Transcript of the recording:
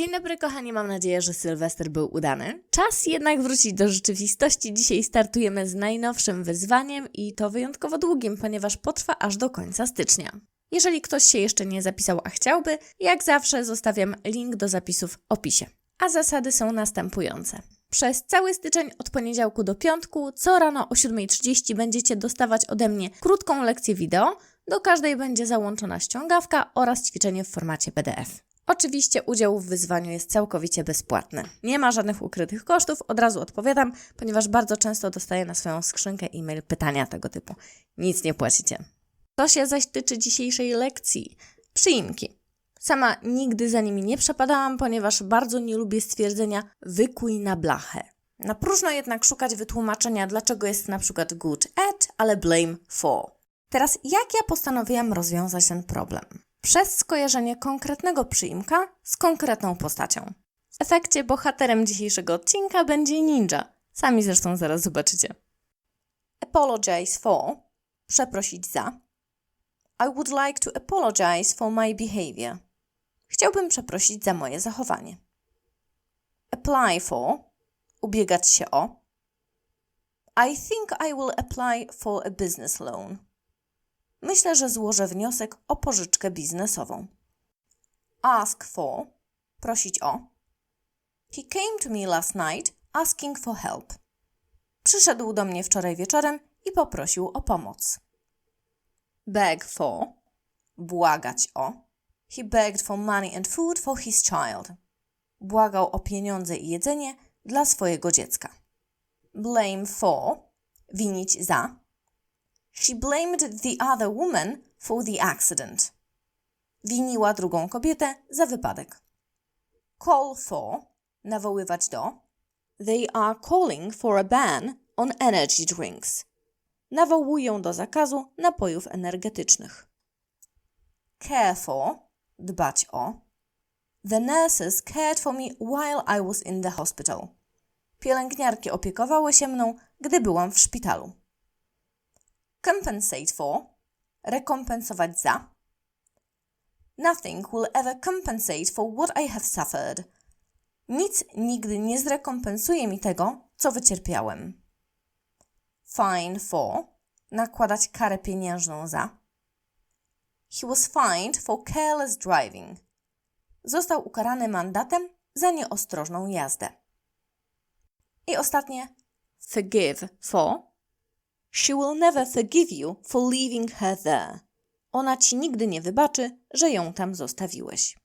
Dzień dobry kochani, mam nadzieję, że Sylwester był udany. Czas jednak wrócić do rzeczywistości. Dzisiaj startujemy z najnowszym wyzwaniem i to wyjątkowo długim, ponieważ potrwa aż do końca stycznia. Jeżeli ktoś się jeszcze nie zapisał, a chciałby, jak zawsze zostawiam link do zapisu w opisie. A zasady są następujące. Przez cały styczeń od poniedziałku do piątku, co rano o 7.30 będziecie dostawać ode mnie krótką lekcję wideo. Do każdej będzie załączona ściągawka oraz ćwiczenie w formacie PDF. Oczywiście udział w wyzwaniu jest całkowicie bezpłatny. Nie ma żadnych ukrytych kosztów, od razu odpowiadam, ponieważ bardzo często dostaję na swoją skrzynkę e-mail pytania tego typu. Nic nie płacicie. To się zaś tyczy dzisiejszej lekcji. Przyimki. Sama nigdy za nimi nie przepadałam, ponieważ bardzo nie lubię stwierdzenia wykuj na blachę. Na próżno jednak szukać wytłumaczenia, dlaczego jest na przykład good at, ale blame for. Teraz jak ja postanowiłam rozwiązać ten problem? Przez skojarzenie konkretnego przyimka z konkretną postacią. W efekcie bohaterem dzisiejszego odcinka będzie ninja. Sami zresztą zaraz zobaczycie. Apologize for przeprosić za. I would like to apologize for my behavior. Chciałbym przeprosić za moje zachowanie. Apply for ubiegać się o. I think I will apply for a business loan. Myślę, że złożę wniosek o pożyczkę biznesową. Ask for prosić o. He came to me last night asking for help. Przyszedł do mnie wczoraj wieczorem i poprosił o pomoc. Beg for błagać o. He begged for money and food for his child. Błagał o pieniądze i jedzenie dla swojego dziecka. Blame for winić za. She blamed the other woman for the accident. Winiła drugą kobietę za wypadek. Call for nawoływać do. They are calling for a ban on energy drinks. Nawołują do zakazu napojów energetycznych. Care for dbać o. The nurses cared for me while I was in the hospital. Pielęgniarki opiekowały się mną, gdy byłam w szpitalu. Compensate for rekompensować za. Nothing will ever compensate for what I have suffered. Nic nigdy nie zrekompensuje mi tego, co wycierpiałem. Fine for nakładać karę pieniężną za. He was fined for careless driving. Został ukarany mandatem za nieostrożną jazdę. I ostatnie forgive for She will never forgive you for leaving her there. Ona ci nigdy nie wybaczy, że ją tam zostawiłeś.